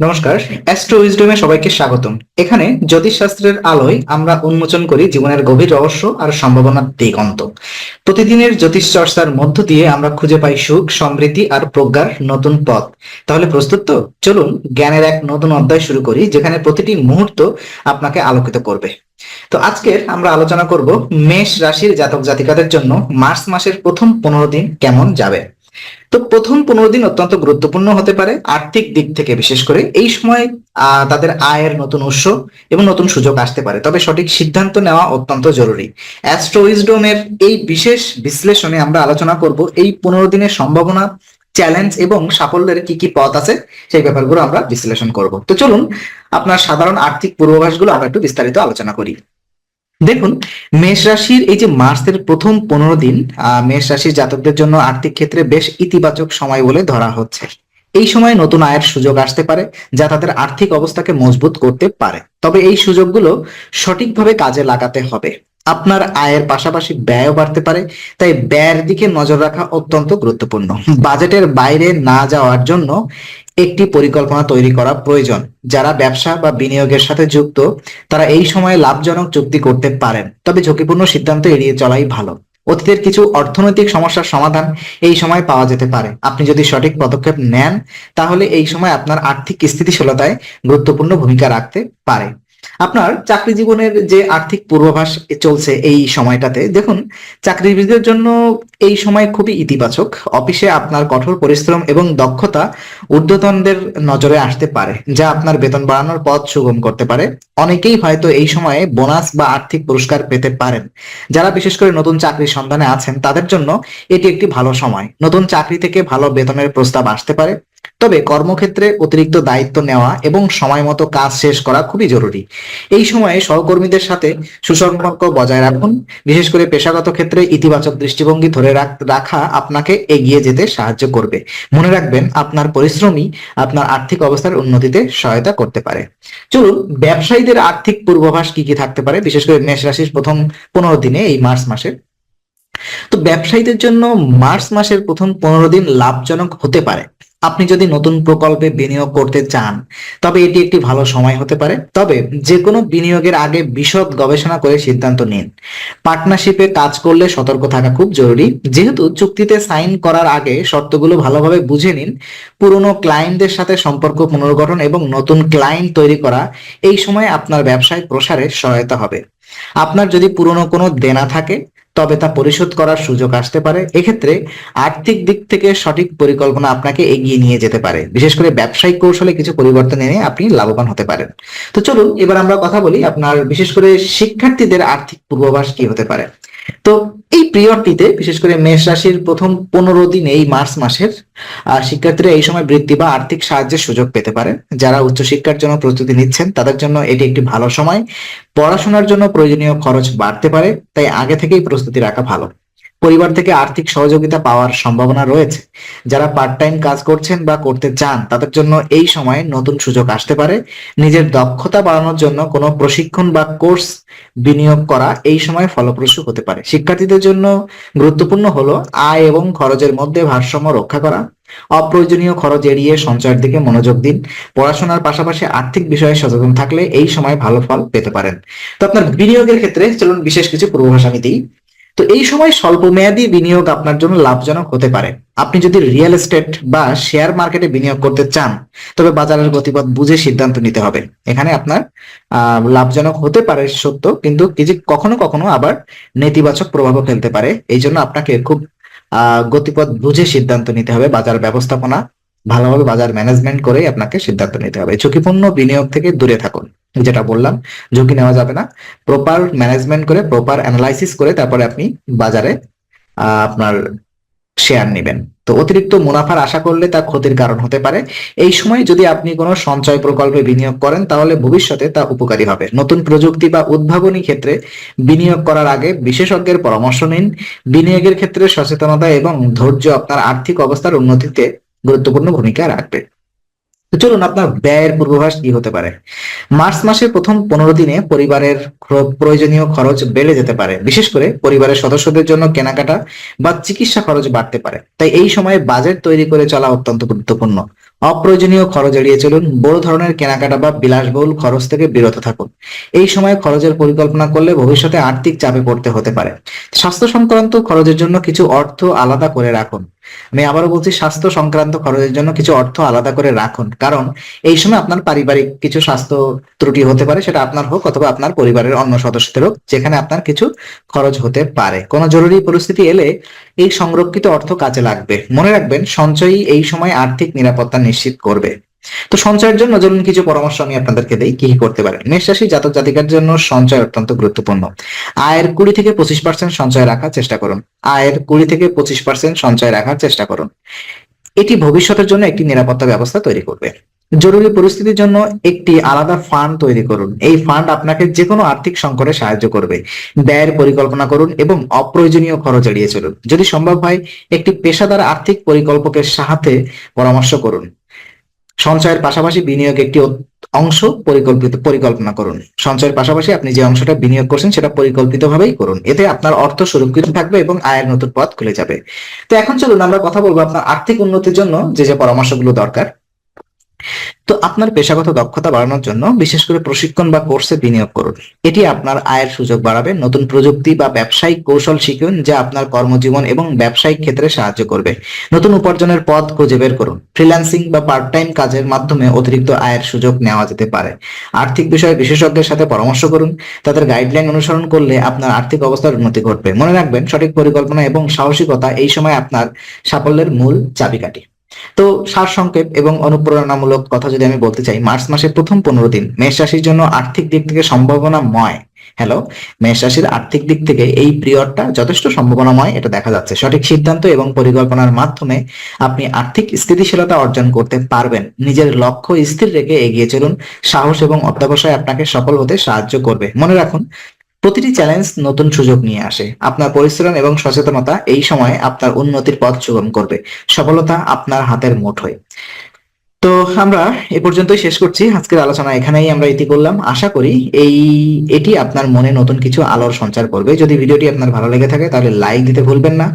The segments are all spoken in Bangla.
নমস্কার অ্যাস্ট্রো উইজডমে সবাইকে স্বাগতম। এখানে জ্যোতিষশাস্ত্রের আলোয় আমরা উন্মোচন করি জীবনের গভীর রহস্য আর সম্ভাবনার দিগন্ত। প্রতিদিনের জ্যোতিষ চর্চার মধ্য দিয়ে আমরা খুঁজে পাই সুখ, সমৃদ্ধি আর প্রজ্ঞার নতুন পথ। তাহলে প্রস্তুত তো? চলুন জ্ঞানের এক নতুন অধ্যায় শুরু করি, যেখানে প্রতিটি মুহূর্ত আপনাকে আলোকিত করবে। তো আজকের আমরা আলোচনা করব মেষ রাশির জাতক জাতিকাদের জন্য মার্চ মাসের প্রথম পনেরো দিন কেমন যাবে। তো প্রথম পনেরো দিন অত্যন্ত গুরুত্বপূর্ণ হতে পারে, আর্থিক দিক থেকে বিশেষ করে। এই সময় তাদের আয়ের নতুন উৎস এবং নতুন সুযোগ আসতে পারে। তবে সঠিক সিদ্ধান্ত নেওয়া অত্যন্ত জরুরি। অ্যাস্ট্রোইজডোমের এই বিশেষ বিশ্লেষণে আমরা আলোচনা করব এই পনেরো দিনের সম্ভাবনা, চ্যালেঞ্জ এবং সাফল্যের কি কি পথ আছে, সেই ব্যাপারগুলো আমরা বিশ্লেষণ করব। তো চলুন, আপনার সাধারণ আর্থিক পূর্বাভাসগুলো আমরা একটু বিস্তারিত আলোচনা করি। দেখুন, মেষ রাশির এই যে মার্চের প্রথম পনেরো দিন মেষ রাশির জাতকদের জন্য আর্থিক ক্ষেত্রে বেশ ইতিবাচক সময় বলে ধরা হচ্ছে। এই সময় নতুন আয়ের সুযোগ আসতে পারে, যা তাদের আর্থিক অবস্থাকে মজবুত করতে পারে। তবে এই সুযোগগুলো সঠিকভাবে কাজে লাগাতে হবে। আপনার আয়ের পাশাপাশি ব্যয়ও বাড়তে পারে, তাই ব্যয়ের দিকে নজর রাখা অত্যন্ত গুরুত্বপূর্ণ। বাজেটের বাইরে না যাওয়ার জন্য একটি পরিকল্পনা তৈরি করা প্রয়োজন। যারা ব্যবসা বা বিনিয়োগের সাথে যুক্ত, তারা এই সময়ে লাভজনক চুক্তি করতে পারেন। তবে ঝুঁকিপূর্ণ সিদ্ধান্ত এড়িয়ে চলাই ভালো। অতীতের কিছু অর্থনৈতিক সমস্যার সমাধান এই সময় পাওয়া যেতে পারে। আপনি যদি সঠিক পদক্ষেপ নেন, তাহলে এই সময় আপনার আর্থিক স্থিতিশীলতায় গুরুত্বপূর্ণ ভূমিকা রাখতে পারে। আপনার চাকরি জীবনের যে আর্থিক পূর্বাভাস চলছে এই সময়টাতে, দেখুন, চাকরিজীবীদের জন্য এই সময় খুবই ইতিবাচক। অফিসে আপনার কঠোর পরিশ্রম এবং দক্ষতা ঊর্ধ্বতনদের নজরে আসতে পারে, যা আপনার বেতন বাড়ানোর পথ সুগম করতে পারে। অনেকেই হয়তো এই সময়ে বোনাস বা আর্থিক পুরস্কার পেতে পারেন। যারা বিশেষ করে নতুন চাকরির সন্ধানে আছেন, তাদের জন্য এটি একটি ভালো সময়। নতুন চাকরি থেকে ভালো বেতনের প্রস্তাব আসতে পারে। তবে কর্মক্ষেত্রে অতিরিক্ত দায়িত্ব নেওয়া এবং সময় মতো কাজ শেষ করা খুবই জরুরি। এই সময়ে সহকর্মীদের সাথে সুসম্পর্ক বজায় রাখুন। বিশেষ করে পেশাগত ক্ষেত্রে ইতিবাচক দৃষ্টিভঙ্গি ধরে রাখা আপনাকে এগিয়ে যেতে সাহায্য করবে। মনে রাখবেন, আপনার পরিশ্রমই আপনার আর্থিক অবস্থার উন্নতিতে সহায়তা করতে পারে। চলুন, ব্যবসায়ীদের আর্থিক পূর্বাভাস কি কি থাকতে পারে? বিশেষ করে মেষ রাশির প্রথম পনেরো দিনে এই মার্চ মাসে তো ব্যবসায়ীদের জন্য মার্চ মাসের প্রথম পনেরো দিন লাভজনক হতে পারে। আপনি যদি নতুন প্রকল্পে বিনিয়োগ করতে চান, তবে এটি একটি ভালো সময় হতে পারে। তবে যে কোনো বিনিয়োগের আগে বিশদ গবেষণা করে সিদ্ধান্ত নিন। পার্টনারশিপে কাজ করলে সতর্ক থাকা খুব জরুরি। যেহেতু চুক্তিতে সাইন করার আগে শর্তগুলো ভালোভাবে বুঝে নিন, পুরনো ক্লায়েন্টদের সাথে সম্পর্ক পুনর্গঠন এবং নতুন ক্লায়েন্ট তৈরি করা, এই সময় আপনার ব্যবসায় প্রসারে সহায়তা হবে। আপনার যদি পুরনো কোনো দেনা থাকে তবে তা পরিশোধ করার সুযোগ আসতে পারে। এক্ষেত্রে আর্থিক দিক থেকে সঠিক পরিকল্পনা আপনাকে এগিয়ে নিয়ে যেতে পারে। বিশেষ করে ব্যবসায়িক কৌশলে কিছু পরিবর্তন এনে আপনি লাভবান হতে পারেন। তো চলুন, এবার আমরা কথা বলি আপনার, বিশেষ করে শিক্ষার্থীদের আর্থিক পূর্বাভাস কি হতে পারে। তো এই পিরিয়ডটিতে বিশেষ করে মেষ রাশির প্রথম পনেরো দিন এই মার্চ মাসের শিক্ষার্থীরা এই সময় বৃত্তি বা আর্থিক সাহায্যের সুযোগ পেতে পারে। যারা উচ্চশিক্ষার জন্য প্রস্তুতি নিচ্ছেন, তাদের জন্য এটি একটি ভালো সময়। পড়াশোনার জন্য প্রয়োজনীয় খরচ বাড়তে পারে, তাই আগে থেকেই প্রস্তুতি রাখা ভালো। পরিবার থেকে আর্থিক সহযোগিতা পাওয়ার সম্ভাবনা রয়েছে। যারা পার্ট টাইম কাজ করছেন বা করতে চান, তাদের জন্য এই সময়ে নতুন সুযোগ আসতে পারে। নিজের দক্ষতা বাড়ানোর জন্য কোনো প্রশিক্ষণ বা কোর্স বিনিয়োগ করা এই সময় ফলপ্রসূ হতে পারে। শিক্ষার্থীদের জন্য গুরুত্বপূর্ণ হলো আয় এবং খরচের মধ্যে ভারসাম্য রক্ষা করা। অপ্রয়োজনীয় খরচ এড়িয়ে সঞ্চয়ের দিকে মনোযোগ দিন। পড়াশোনার পাশাপাশি আর্থিক বিষয়ে সচেতন থাকলে এই সময় ভালো ফল পেতে পারেন। তো আপনার বিনিয়োগের ক্ষেত্রে চলুন বিশেষ কিছু পূর্বাভাস আমি দিই। তো এই সময় স্বল্প মেয়াদী বিনিয়োগ আপনার জন্য লাভজনক হতে পারে। আপনি যদি রিয়েল এস্টেট বা শেয়ার মার্কেটে বিনিয়োগ করতে চান, তবে বাজারের গতিপথ বুঝে সিদ্ধান্ত নিতে হবে। এখানে আপনার লাভজনক হতে পারে সত্য, কিন্তু কখনো কখনো আবার নেতিবাচক প্রভাবও ফেলতে পারে। এই জন্য আপনাকে খুব গতিপথ বুঝে সিদ্ধান্ত নিতে হবে বাজার ব্যবস্থাপনা ভালোভাবে বাজার ম্যানেজমেন্ট করে আপনাকে সিদ্ধান্ত নিতে হবে। ঝুঁকিপূর্ণ বিনিয়োগ থেকে দূরে থাকুন। যেটা বললাম, ঝুঁকি নেওয়া যাবে না। প্রপার ম্যানেজমেন্ট করে প্রপার অ্যানালাইসিস করে তারপরে আপনি বাজারে আপনার শেয়ার নেবেন। তো অতিরিক্ত মুনাফার আশা করলে তা ক্ষতির কারণ হতে পারে। এই সময় যদি আপনি কোনো সঞ্চয় প্রকল্পে বিনিয়োগ করেন, তাহলে ভবিষ্যতে তা উপকারী হবে। নতুন প্রযুক্তি বা উদ্ভাবনী ক্ষেত্রে বিনিয়োগ করার আগে বিশেষজ্ঞের পরামর্শ নিন। বিনিয়োগের ক্ষেত্রে সচেতনতা এবং ধৈর্য আপনার আর্থিক অবস্থার উন্নতিতে গুরুত্বপূর্ণ ভূমিকা রাখবে। চলুন আপনার ব্যয়ের পূর্বাভাস কি হতে পারে? মার্চ মাসের প্রথম পনেরো দিনে পরিবারের প্রয়োজনীয় খরচ বেড়ে যেতে পারে। বিশেষ করে পরিবারের সদস্যদের জন্য কেনাকাটা বা চিকিৎসা খরচ বাড়তে পারে। তাই এই সময়ে বাজেট তৈরি করে চলা অত্যন্ত গুরুত্বপূর্ণ। অপ্রয়োজনীয় খরচ এড়িয়ে চলুন, বড় ধরনের কেনাকাটা বা বিলাসবহুল খরচ থেকে বিরত থাকুন। এই সময় খরচের পরিকল্পনা করলে ভবিষ্যতে আর্থিক চাপে পড়তে হতে পারে। স্বাস্থ্য সংক্রান্ত খরচের জন্য কিছু অর্থ আলাদা করে রাখুন। আমি আবারও বলছি, স্বাস্থ্য সংক্রান্ত খরচের জন্য কিছু অর্থ আলাদা করে রাখুন। কারণ এই সময় আপনার পারিবারিক কিছু স্বাস্থ্য ত্রুটি হতে পারে, সেটা আপনার হোক অথবা আপনার পরিবারের অন্য সদস্যদের হোক, যেখানে আপনার কিছু খরচ হতে পারে। কোনো জরুরি পরিস্থিতি এলে এই সংরক্ষিত অর্থ কাজে লাগবে। মনে রাখবেন, সঞ্চয়ই এই সময় আর্থিক নিরাপত্তা নিশ্চিত করবে। তো সঞ্চয়ের জন্য চলুন কিছু পরামর্শ আমি আপনাদেরকে দেই, কি করতে পারেন? মেষ রাশি জাতক জাতিকার জন্য সঞ্চয় অত্যন্ত গুরুত্বপূর্ণ। আয়ের কুড়ি থেকে পঁচিশ পার্সেন্ট সঞ্চয় রাখার চেষ্টা করুন। আয়ের কুড়ি থেকে পঁচিশ পার্সেন্ট সঞ্চয় রাখার চেষ্টা করুন। এটি ভবিষ্যতের জন্য একটি নিরাপত্তা ব্যবস্থা তৈরি করবে। জরুরি পরিস্থিতির জন্য একটি আলাদা ফান্ড তৈরি করুন। এই ফান্ড আপনাকে যে কোনো আর্থিক সংকটে সাহায্য করবে। ব্যয়ের পরিকল্পনা করুন এবং অপ্রয়োজনীয় খরচ এড়িয়ে চলুন। যদি সম্ভব হয়, একটি পেশাদার আর্থিক পরিকল্পকের সাথে পরামর্শ করুন। সঞ্চয়ের পাশাপাশি বিনিয়োগ একটি অংশ পরিকল্পিত পরিকল্পনা করুন। সঞ্চয়ের পাশাপাশি আপনি যে অংশটা বিনিয়োগ করছেন সেটা পরিকল্পিত ভাবেই করুন। এতে আপনার অর্থ সুরক্ষিত থাকবে এবং আয়ের নতুন পথ খুলে যাবে। তো এখন চলুন আমরা কথা বলব আপনার আর্থিক উন্নতির জন্য যে যে পরামর্শগুলো দরকার। তো আপনার পেশাগত দক্ষতা বাড়ানোর জন্য বিশেষ করে প্রশিক্ষণ বা কোর্সে বিনিয়োগ করুন। এটি আপনার আয়ের সুযোগ বাড়াবে, নতুন প্রযুক্তি বা ব্যবসায়িক কৌশল শিখুন যা আপনার কর্মজীবন এবং ব্যবসায়িক ক্ষেত্রে সাহায্য করবে। নতুন উপার্জনের পথ খুঁজে বের করুন। ফ্রিল্যান্সিং বা পার্ট টাইম কাজের মাধ্যমে অতিরিক্ত আয়ের সুযোগ নেওয়া যেতে পারে। আর্থিক বিষয়ে বিশেষজ্ঞের সাথে পরামর্শ করুন। তাদের গাইডলাইন অনুসরণ করলে আপনার আর্থিক অবস্থার উন্নতি ঘটবে। মনে রাখবেন, সঠিক পরিকল্পনা এবং সাহসিকতা এই সময় আপনার সাফল্যের মূল চাবিকাঠি। তো সারসংক্ষেপ এবং অনুপ্রেরণামূলক কথা যদি আমি বলতে চাই, মার্চ মাসের প্রথম পনেরো দিন, মেষ রাশির জন্য আর্থিক দিক থেকে সম্ভাবনাময়। হ্যালো মেষ রাশির আর্থিক দিক থেকে এই পিরিয়ডটা যথেষ্ট সম্ভাবনাময়, এটা দেখা যাচ্ছে। সঠিক সিদ্ধান্ত এবং পরিকল্পনার মাধ্যমে আপনি আর্থিক স্থিতিশীলতা অর্জন করতে পারবেন। নিজের লক্ষ্য স্থির রেখে এগিয়ে চলুন। সাহস এবং অধ্যবসায় আপনাকে সফল হতে সাহায্য করবে। মনে রাখুন প্রতিটি চ্যালেঞ্জ নতুন সুযোগ নিয়ে আসে। আপনার পরিশ্রম এবং সচেতনতা এই সময়ে আপনার উন্নতির পথ সুগম করবে। সফলতা আপনার হাতের মুঠোয় তো আমরা এ পর্যন্তই শেষ করছি। আজকের আলোচনা এখানেই আমরা ইতি করলাম। আশা করি এই, এটি আপনার মনে নতুন কিছু আলোর সঞ্চার করবে। যদি ভিডিওটি আপনার ভালো লেগে থাকে তাহলে লাইক দিতে ভুলবেন না।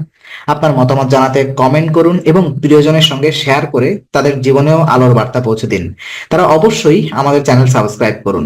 আপনার মতামত জানাতে কমেন্ট করুন এবং প্রিয়জনের সঙ্গে শেয়ার করে তাদের জীবনেও আলোর বার্তা পৌঁছে দিন। তারা অবশ্যই আমাদের চ্যানেল সাবস্ক্রাইব করুন।